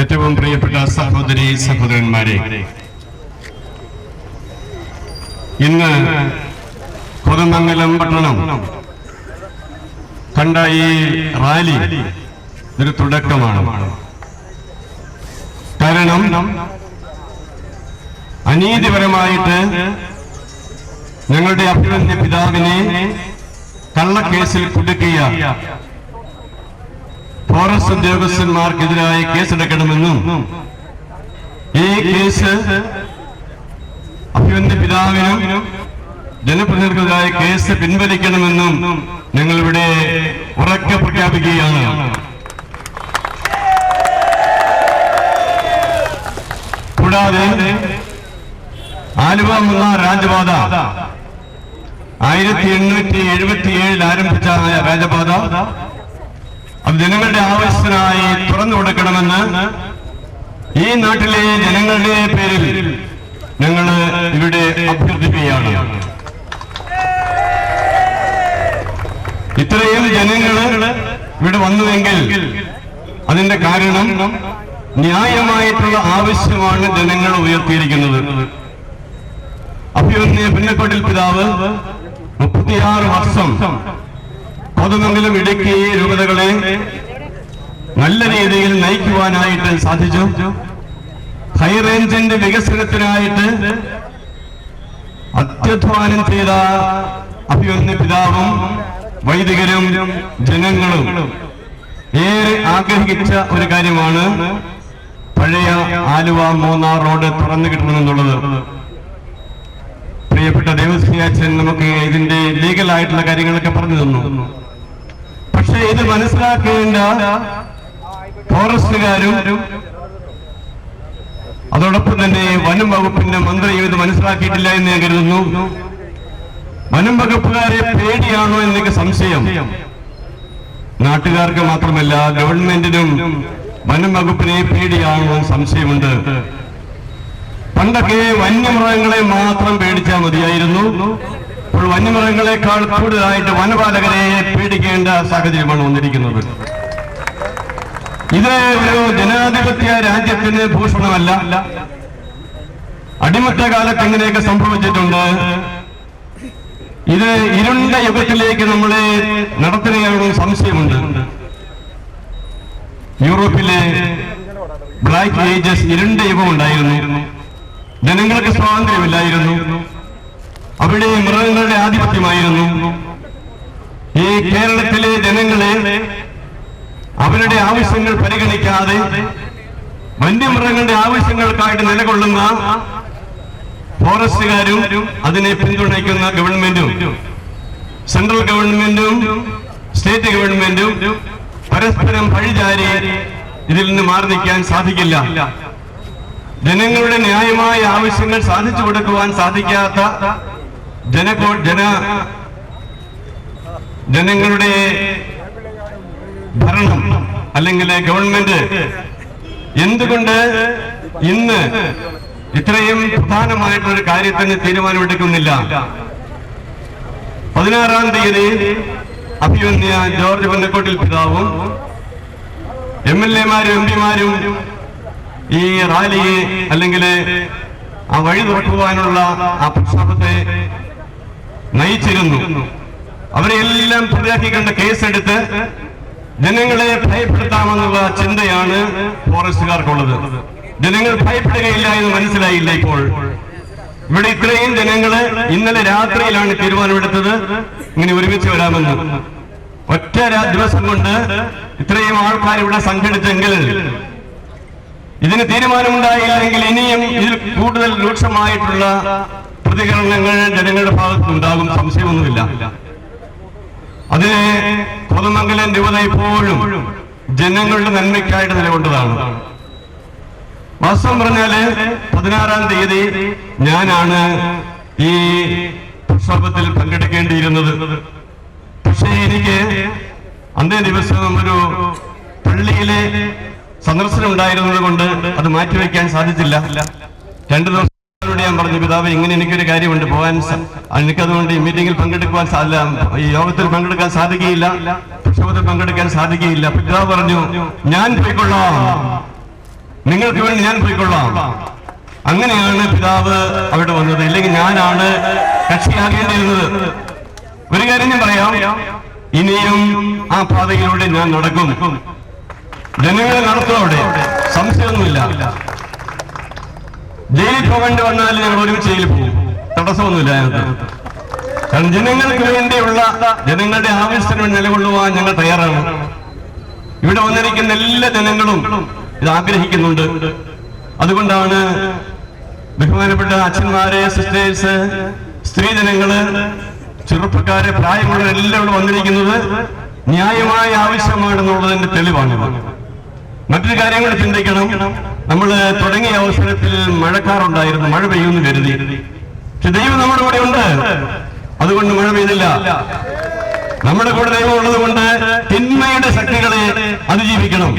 ഏറ്റവും പ്രിയപ്പെട്ട സഹോദരി സഹോദരന്മാരെ ഇന്ന് കൊതമംഗലം പട്ടണം കണ്ട ഈ റാലി ഒരു തുടക്കമാണ്. കാരണം അനീതിപരമായിട്ട് ഞങ്ങളുടെ അഭിമന്യ പിതാവിനെ കള്ളക്കേസിൽ കുടുക്കിയ ഫോറസ്റ്റ് ഉദ്യോഗസ്ഥന്മാർക്കെതിരായി കേസെടുക്കണമെന്നും ഈ കേസ് അഭിമന്യ പിതാവിനും ജനപ്രതിനിധികൾക്കെതിരായ കേസ് പിൻവലിക്കണമെന്നും ഞങ്ങളിവിടെ ഉറക്കെ പ്രഖ്യാപിക്കുകയാണ്. കൂടാതെ ആലുവ മൂന്നാർ രാജപാത ആയിരത്തി എണ്ണൂറ്റി എഴുപത്തി ഏഴിൽ ആരംഭിച്ച രാജപാത അത് ജനങ്ങളുടെ ആവശ്യത്തിനായി തുറന്നു കൊടുക്കണമെന്ന് ഈ നാട്ടിലെ ജനങ്ങളുടെ പേരിൽ ഞങ്ങൾ ഇവിടെ അഭ്യർത്ഥിക്കുകയാണ്. ഇത്രയും ജനങ്ങൾ ഇവിടെ വന്നുവെങ്കിൽ അതിന്റെ കാരണം ന്യായമായിട്ടുള്ള ആവശ്യമാണ് ജനങ്ങൾ ഉയർത്തിയിരിക്കുന്നത്. അഭ്യർത്ഥിയ പിന്നപ്പെട്ടിൽ പിതാവ് മുപ്പത്തിയാറ് വർഷം കോതമംഗലം ഇടുക്കി രൂപതകളെ നല്ല രീതിയിൽ നയിക്കുവാനായിട്ട് സാധിച്ചു. ഹൈറേഞ്ചിന്റെ വികസനത്തിനായിട്ട് അത്യധ്വാനം ചെയ്ത അഭിമന്യ പിതാവും വൈദികരും ജനങ്ങളും ഏറെ ആഗ്രഹിച്ച ഒരു കാര്യമാണ് പഴയ ആലുവ മൂന്നാർ റോഡ് തുറന്നു കിട്ടണമെന്നുള്ളത്. പ്രിയപ്പെട്ട ദേവസ്വയാച്ചൻ നമുക്ക് ഇതിന്റെ ലീഗൽ ആയിട്ടുള്ള കാര്യങ്ങളൊക്കെ പറഞ്ഞു തന്നു. പക്ഷേ ഇത് മനസ്സിലാക്കേണ്ട ഫോറസ്റ്റുകാരും അതോടൊപ്പം തന്നെ വനം വകുപ്പിന്റെ മന്ത്രിയും ഇത് മനസ്സിലാക്കിയിട്ടില്ല എന്ന് ഞാൻ കരുതുന്നു. വനം വകുപ്പുകാരെ പേടിയാണോ എന്നൊക്കെ സംശയം. നാട്ടുകാർക്ക് മാത്രമല്ല ഗവൺമെന്റിനും വനം വകുപ്പിനെ പേടിയാണോ സംശയമുണ്ട്. പണ്ടൊക്കെ വന്യമൃഗങ്ങളെ മാത്രം പേടിച്ചാൽ മതിയായിരുന്നു. ഇപ്പോൾ വന്യമൃഗങ്ങളെക്കാൾ കൂടുതലായിട്ട് വനപാലകരെ പേടിക്കേണ്ട സാഹചര്യമാണ് വന്നിരിക്കുന്നത്. ഇത് ഒരു ജനാധിപത്യ രാജ്യത്തിന് ഭൂഷണമല്ല. അടിമത്ത കാലത്ത് ഇങ്ങനെയൊക്കെ സംഭവിച്ചിട്ടുണ്ട്. ഇത് ഇരുണ്ട യുഗത്തിലേക്ക് നമ്മളെ നടത്തുകയാണെന്ന് സംശയമുണ്ട്. യൂറോപ്പിലെ ബ്ലാക്ക് ഏജസ് ഇരുണ്ട യുഗം ഉണ്ടായിരുന്നു. ജനങ്ങൾക്ക് സ്വാതന്ത്ര്യമില്ലായിരുന്നു. അവിടെ മൃഗങ്ങളുടെ ആധിപത്യമായിരുന്നു. ഈ കേരളത്തിലെ ജനങ്ങളെ അവരുടെ ആവശ്യങ്ങൾ പരിഗണിക്കാതെ വന്യമൃഗങ്ങളുടെ ആവശ്യങ്ങൾക്കായിട്ട് നിലകൊള്ളുന്ന ഫോറസ്റ്റുകാരും അതിനെ പിന്തുണയ്ക്കുന്ന ഗവൺമെന്റും സെൻട്രൽ ഗവൺമെന്റും സ്റ്റേറ്റ് ഗവൺമെന്റും പരസ്പരം പഴിചാരി ഇതിൽ നിന്ന് മാറി നിൽക്കാൻ സാധിക്കില്ല. ജനങ്ങളുടെ ന്യായമായ ആവശ്യങ്ങൾ സാധിച്ചു കൊടുക്കുവാൻ സാധിക്കാത്ത ജനകോ ജന ജനങ്ങളുടെ ഭരണം അല്ലെങ്കിൽ ഗവൺമെന്റ് എന്തുകൊണ്ട് ഇന്ന് ഇത്രയും പ്രധാനമായിട്ടൊരു കാര്യത്തിന് തീരുമാനമെടുക്കുന്നില്ല? പതിനാറാം തീയതി അഭിമന്യ ജോർജ് പന്നക്കോട്ടിൽ പിതാവും എം എൽ എമാരും എം പിമാരും ഈ റാലിയെ അല്ലെങ്കിൽ ആ വഴി തുറക്കുവാനുള്ള ആ പ്രക്ഷോഭത്തെ നയിച്ചിരുന്നു. അവരെ എല്ലാം കണ്ട കേസെടുത്ത് ജനങ്ങളെ ഭയപ്പെടുത്താമെന്നുള്ള ചിന്തയാണ് ഫോറസ്റ്റുകാർക്കുള്ളത്. ജനങ്ങൾ ഭയപ്പെടുകയില്ല എന്ന് മനസ്സിലായില്ല ഇപ്പോൾ. ഇവിടെ ഇത്രയും ജനങ്ങൾ ഇന്നലെ രാത്രിയിലാണ് തീരുമാനമെടുത്തത്. ഇങ്ങനെ ഒരുമിച്ച് വരാമെന്ന്. ഒറ്റ ദിവസം കൊണ്ട് ഇത്രയും ആൾക്കാർ ഇവിടെ സംഘടിച്ചെങ്കിൽ ഇതിന് തീരുമാനമുണ്ടായില്ലെങ്കിൽ ഇനിയും ഇതിൽ കൂടുതൽ രൂക്ഷമായിട്ടുള്ള പ്രതികരണങ്ങൾ ജനങ്ങളുടെ ഭാഗത്തുനിന്നുണ്ടാകും സംശയമൊന്നുമില്ല. അതിന് കോതമംഗലം രൂപത ഇപ്പോഴും ജനങ്ങളുടെ നന്മയ്ക്കായിട്ട് നിലകൊണ്ടതാണ്. വാസ്തവം പറഞ്ഞാൽ പതിനാറാം തീയതി ഞാനാണ് ഈ പ്രക്ഷോഭത്തിൽ പങ്കെടുക്കേണ്ടിയിരുന്നത്. പക്ഷേ എനിക്ക് അന്നേ ദിവസം ഒരു പള്ളിയിലെ സന്ദർശനം ഉണ്ടായിരുന്നത് കൊണ്ട് അത് മാറ്റിവെക്കാൻ സാധിച്ചില്ല. രണ്ടു ദിവസം ഞാൻ പറഞ്ഞു പിതാവ് ഇങ്ങനെ എനിക്കൊരു കാര്യമുണ്ട് പോകാൻ എനിക്കതുകൊണ്ട് ഈ മീറ്റിംഗിൽ പങ്കെടുക്കുവാൻ ഈ യോഗത്തിൽ പങ്കെടുക്കാൻ സാധിക്കുകയില്ല. പ്രക്ഷോഭത്തിൽ പങ്കെടുക്കാൻ സാധിക്കുകയില്ല. പിതാവ് പറഞ്ഞു ഞാൻ പോയിക്കൊള്ളാം. നിങ്ങൾക്ക് വേണ്ടി ഞാൻ പോയിക്കൊള്ളാം. അങ്ങനെയാണ് പിതാവ് അവിടെ വന്നത്. ഇല്ലെങ്കിൽ ഞാനാണ് കക്ഷിയാകേണ്ടിയിരുന്നത്. ഒരു കാര്യം ഞാൻ പറയാം. ഇനിയും ആ പാതയിലൂടെ ഞാൻ നടക്കും. ജനങ്ങളെ നടത്തും അവിടെ. സംശയമൊന്നുമില്ല. ജയിലിൽ പോകേണ്ടി വന്നാൽ ഞങ്ങൾ ഒരുമിച്ച് ജയിലിൽ പോകും. തടസ്സമൊന്നുമില്ല കാരണം ജനങ്ങൾക്ക് വേണ്ടിയുള്ള ജനങ്ങളുടെ വേണ്ടി നിലകൊള്ളുവാൻ ഞങ്ങൾ തയ്യാറാണ്. ഇവിടെ വന്നിരിക്കുന്ന എല്ലാ ജനങ്ങളും ഇത് ആഗ്രഹിക്കുന്നുണ്ട്. അതുകൊണ്ടാണ് ബഹുമാനപ്പെട്ട അച്ഛന്മാരെ സിസ്റ്റേഴ്സ് സ്ത്രീജനങ്ങൾ ചെറുപ്പക്കാരെ പ്രായമുള്ളവരെല്ലാം ഇവിടെ വന്നിരിക്കുന്നത് ന്യായമായ ആവശ്യമാണെന്നുള്ളതിന്റെ തെളിവാണ് മറ്റൊരു കാര്യം കൂടി ചിന്തിക്കണം. നമ്മൾ തുടങ്ങിയ അവസരത്തിൽ മഴക്കാറുണ്ടായിരുന്നു മഴ പെയ്യുമെന്ന് കരുതി. പക്ഷെ ദൈവം നമ്മുടെ കൂടെ ഉണ്ട്. അതുകൊണ്ട് മഴ പെയ്തില്ല. നമ്മുടെ കൂടെ ദൈവം ഉള്ളത് കൊണ്ട് തിന്മയുടെ ശക്തികളെ അതിജീവിക്കണം.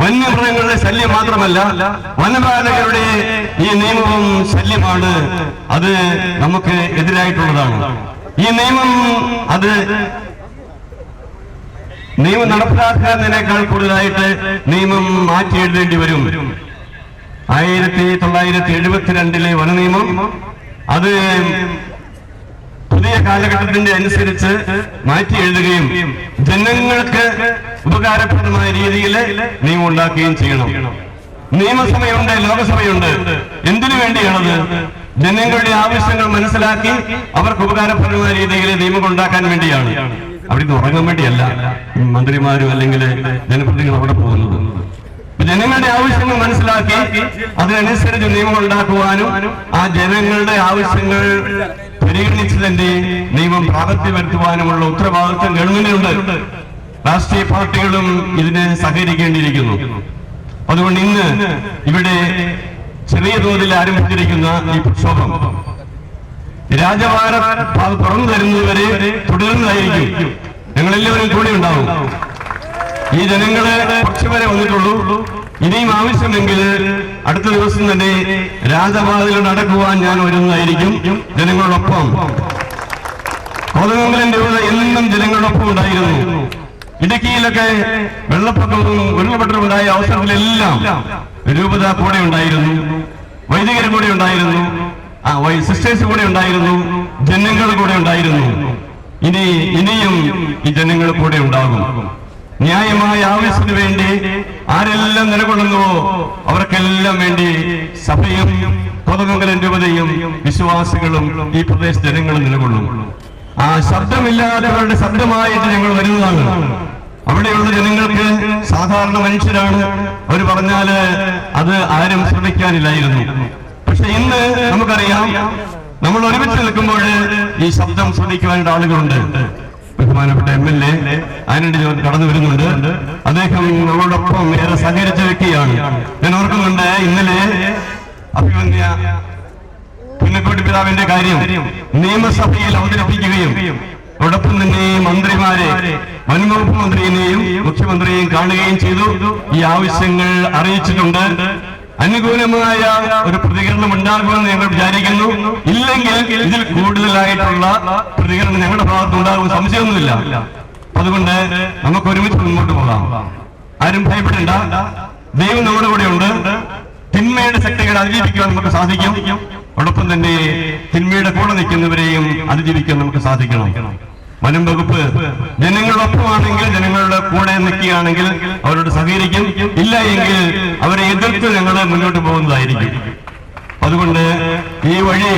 വന്യമൃഗങ്ങളുടെ ശല്യം മാത്രമല്ല വനപാലകരുടെ ഈ നിയമവും ശല്യമാണ്. അത് നമുക്ക് എതിരായിട്ടുള്ളതാണ്. ഈ നിയമം അത് നിയമം നടപ്പിലാക്കുന്നതിനേക്കാൾ കൂടുതലായിട്ട് നിയമം മാറ്റി എഴുതേണ്ടി വരും. ആയിരത്തി തൊള്ളായിരത്തി എഴുപത്തിരണ്ടിലെ വനനിയമം അത് പുതിയ കാലഘട്ടത്തിന്റെ അനുസരിച്ച് മാറ്റി എഴുതുകയും ജനങ്ങൾക്ക് ഉപകാരപ്രദമായ രീതിയിൽ നിയമം ഉണ്ടാക്കുകയും ചെയ്യണം. നിയമസഭയുണ്ട് ലോകസഭയുണ്ട്. എന്തിനു വേണ്ടിയാണത്? ജനങ്ങളുടെ ആവശ്യങ്ങൾ മനസ്സിലാക്കി അവർക്ക് ഉപകാരപ്രദമായ രീതിയിൽ നിയമം ഉണ്ടാക്കാൻ വേണ്ടിയാണ്. അവിടെ നിന്ന് ഉറങ്ങാൻ വേണ്ടിയല്ല മന്ത്രിമാരും അല്ലെങ്കിൽ ജനപ്രതിനിധികൾ അവിടെ പോകുന്നത്. ജനങ്ങളുടെ ആവശ്യങ്ങൾ മനസ്സിലാക്കി അതിനനുസരിച്ച് നിയമം ഉണ്ടാക്കുവാനും ആ ജനങ്ങളുടെ ആവശ്യങ്ങൾ പരിഗണിച്ചതിന്റെ നിയമം പ്രാബല്യം വരുത്തുവാനുമുള്ള ഉത്തരവാദിത്വം ഗവൺമെന്റിനുണ്ട്. രാഷ്ട്രീയ പാർട്ടികളും ഇതിനെ സഹകരിക്കേണ്ടിയിരിക്കുന്നു. അതുകൊണ്ട് ഇന്ന് ഇവിടെ ചെറിയ തോതിൽ ആരംഭിച്ചിരിക്കുന്ന ഈ പ്രക്ഷോഭം രാജവാര അത് തുറന്നു തരുന്നവരെ തുടരുന്നതായിരിക്കും. ഞങ്ങളെല്ലാവരും കൂടി ഉണ്ടാവും. ഈ ജനങ്ങളെ കുറച്ചു വരെ വന്നിട്ടുള്ളൂ. ഇനിയും ആവശ്യമെങ്കിൽ അടുത്ത ദിവസം തന്നെ രാജവാതിൽ നടക്കുവാൻ ഞാൻ വരുന്നതായിരിക്കും ജനങ്ങളോടൊപ്പം. കോതമംഗലം രൂപത എന്നും ജനങ്ങളോടൊപ്പം ഉണ്ടായിരുന്നു. ഇടുക്കിയിലൊക്കെ വെള്ളപ്പൊക്കവും ഉരുളപൊട്ടലും ഉണ്ടായ അവസരത്തിലെല്ലാം രൂപത കൂടെ ഉണ്ടായിരുന്നു. വൈദികർ കൂടെ ഉണ്ടായിരുന്നു. ആ വൈ സിസ്റ്റേഴ്സ് കൂടെ ഉണ്ടായിരുന്നു ജനങ്ങൾ കൂടെ ഉണ്ടായിരുന്നു. ഇനി ഇനിയും ഈ ജനങ്ങൾ കൂടെ ഉണ്ടാകും. ന്യായമായ ആവശ്യത്തിന് വേണ്ടി ആരെല്ലാം നിലകൊള്ളുന്നുവോ അവർക്കെല്ലാം വേണ്ടി സഭയും കൊതമംഗലം രൂപതയും വിശ്വാസികളും ഈ പ്രദേശ ജനങ്ങളും നിലകൊള്ളും. ആ ശബ്ദമില്ലാത്തവരുടെ ശബ്ദമായിട്ട് ഞങ്ങൾ വരുന്നതാണ്. അവിടെയുള്ള ജനങ്ങൾക്ക് സാധാരണ മനുഷ്യരാണ്. അവർ പറഞ്ഞാൽ അത് ആരും ശ്രമിക്കാനില്ലായിരുന്നു. പക്ഷെ ഇന്ന് നമുക്കറിയാം നമ്മൾ ഒരുമിച്ച് നിൽക്കുമ്പോൾ ഈ ശബ്ദം ശ്രദ്ധിക്കുവാനുള്ള ആളുകളുണ്ട്. ബഹുമാനപ്പെട്ട M L A Antony John കടന്നു വരുന്നുണ്ട്. അദ്ദേഹം നമ്മളോടൊപ്പം ഏറെ സഹകരിച്ച വ്യക്തിയാണ്. ഞാൻ ഓർക്കുന്നുണ്ട് ഇന്നലെ അഭിമന്യ പുന്നക്കോട്ടി പിതാവിന്റെ കാര്യം നിയമസഭയിൽ അവതരിപ്പിക്കുകയും അതോടൊപ്പം തന്നെ മന്ത്രിമാരെ വനംവകുപ്പ് മന്ത്രിയെയും മുഖ്യമന്ത്രിയെയും കാണുകയും ചെയ്തു. ഈ ആവശ്യങ്ങൾ അറിയിച്ചിട്ടുണ്ട്. അനുകൂലമായ ഒരു പ്രതികരണം ഉണ്ടാകുമെന്ന് ഞങ്ങൾ വിചാരിക്കുന്നു. ഇല്ലെങ്കിൽ ഇതിൽ കൂടുതലായിട്ടുള്ള പ്രതികരണം ഞങ്ങളുടെ ഭാഗത്ത് ഉണ്ടാകും സംശയമൊന്നുമില്ല. അതുകൊണ്ട് നമുക്ക് ഒരുമിച്ച് മുന്നോട്ട് പോകാം. ആരും ഭയപ്പെടേണ്ട. ദൈവം നമ്മുടെ കൂടെ ഉണ്ട്. തിന്മയുടെ ശക്തികളെ അതിജീവിക്കാൻ നമുക്ക് സാധിക്കും. അതോടൊപ്പം തന്നെ തിന്മയുടെ കൂടെ നിൽക്കുന്നവരെയും അതിജീവിക്കാൻ നമുക്ക് സാധിക്കണം. വനം വകുപ്പ് ജനങ്ങളൊപ്പമാണെങ്കിൽ ജനങ്ങളുടെ കൂടെ നിൽക്കുകയാണെങ്കിൽ അവരോട് സഹകരിക്കും. ഇല്ല എങ്കിൽ അവരെ എതിർത്ത് ഞങ്ങൾ മുന്നോട്ട് പോകുന്നതായിരിക്കും. അതുകൊണ്ട് ഈ വഴി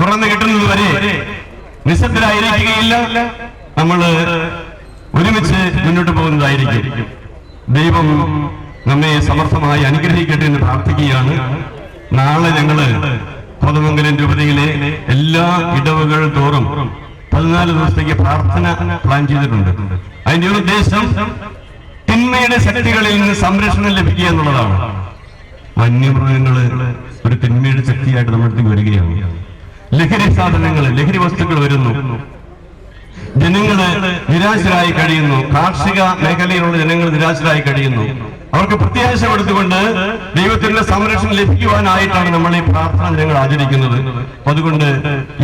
തുറന്നു കിട്ടുന്നതുവരെ നിശബ്ദരായിരിക്കുകയില്ല. നമ്മൾ ഒരുമിച്ച് മുന്നോട്ട് പോകുന്നതായിരിക്കും. ദൈവം നമ്മെ സമർത്ഥമായി അനുഗ്രഹിക്കട്ടെ എന്ന് പ്രാർത്ഥിക്കുകയാണ്. നാളെ ഞങ്ങൾ കോതമംഗലം രൂപതയിലെ എല്ലാ ഇടവുകൾ തോറും പതിനാല് ദിവസത്തേക്ക് പ്രാർത്ഥന പ്ലാൻ ചെയ്തിട്ടുണ്ട്. അതിന്റെ ഒരു ഉദ്ദേശം തിന്മയുടെ ശക്തികളിൽ നിന്ന് സംരക്ഷണം ലഭിക്കുക എന്നുള്ളതാണ്. വന്യമൃഗങ്ങൾ ഒരു തിന്മയുടെ ശക്തിയായിട്ട് നമ്മുടെ വരികയാണ്. ലഹരി സാധനങ്ങൾ ലഹരി വസ്തുക്കൾ വരുന്നു. ജനങ്ങൾ നിരാശരായി കഴിയുന്നു. കാർഷിക മേഖലയിലുള്ള ജനങ്ങൾ നിരാശരായി കഴിയുന്നു. അവർക്ക് പ്രത്യാശ കൊടുത്തുകൊണ്ട് ദൈവത്തിന്റെ സംരക്ഷണം ലഭിക്കുവാനായിട്ടാണ് നമ്മൾ ഈ പ്രാർത്ഥന ഞങ്ങൾ ആചരിക്കുന്നത്. അതുകൊണ്ട്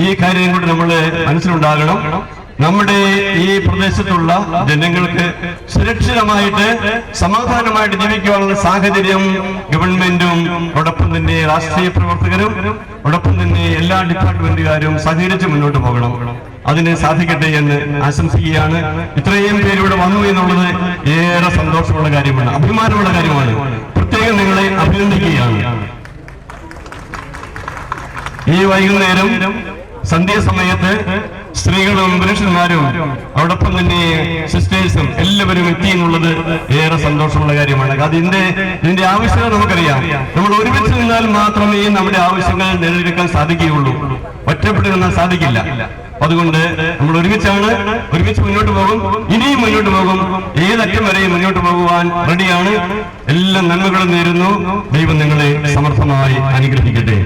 ഈ കാര്യം കൊണ്ട് നമ്മൾ മനസ്സിലുണ്ടാകണം. നമ്മുടെ ഈ പ്രദേശത്തുള്ള ജനങ്ങൾക്ക് സുരക്ഷിതമായിട്ട് സമാധാനമായിട്ട് ജീവിക്കുവാനുള്ള സാഹചര്യം ഗവൺമെന്റും അതോടൊപ്പം തന്നെ രാഷ്ട്രീയ പ്രവർത്തകരും അതോടൊപ്പം തന്നെ എല്ലാ ഡിപ്പാർട്ട്മെന്റുകാരും സഹകരിച്ച് മുന്നോട്ട് പോകണം. അതിന് സാധിക്കട്ടെ എന്ന് ആശംസിക്കുകയാണ്. ഇത്രയും പേര് ഇവിടെ വന്നു എന്നുള്ളത് ഏറെ സന്തോഷമുള്ള കാര്യമാണ് അഭിമാനമുള്ള കാര്യമാണ്. പ്രത്യേകം നിങ്ങളെ അഭിനന്ദിക്കുകയാണ്. ഈ വൈകുന്നേരം സന്ധ്യാസമയത്ത് സ്ത്രീകളും പുരുഷന്മാരും അതോടൊപ്പം തന്നെ സിസ്റ്റേഴ്സും എല്ലാവരും എത്തി എന്നുള്ളത് ഏറെ സന്തോഷമുള്ള കാര്യമാണ്. അതിന്റെ ഇതിന്റെ ആവശ്യകത നമുക്കറിയാം. നമ്മൾ ഒരുമിച്ച് നിന്നാൽ മാത്രമേ നമ്മുടെ ആവശ്യങ്ങൾ നേടിയെടുക്കാൻ സാധിക്കുകയുള്ളൂ. ഒറ്റപ്പെട്ട് നിന്നാൽ സാധിക്കില്ല. അതുകൊണ്ട് നമ്മൾ ഒരുമിച്ചാണ് ഒരുമിച്ച് മുന്നോട്ട് പോകും. ഇനിയും മുന്നോട്ട് പോകും. ഏതറ്റം വരെയും മുന്നോട്ട് പോകുവാൻ റെഡിയാണ്. എല്ലാ നന്മകളും നേരുന്നു. ദൈവം നിങ്ങളെ സമർത്ഥമായി അനുഗ്രഹിക്കട്ടെ.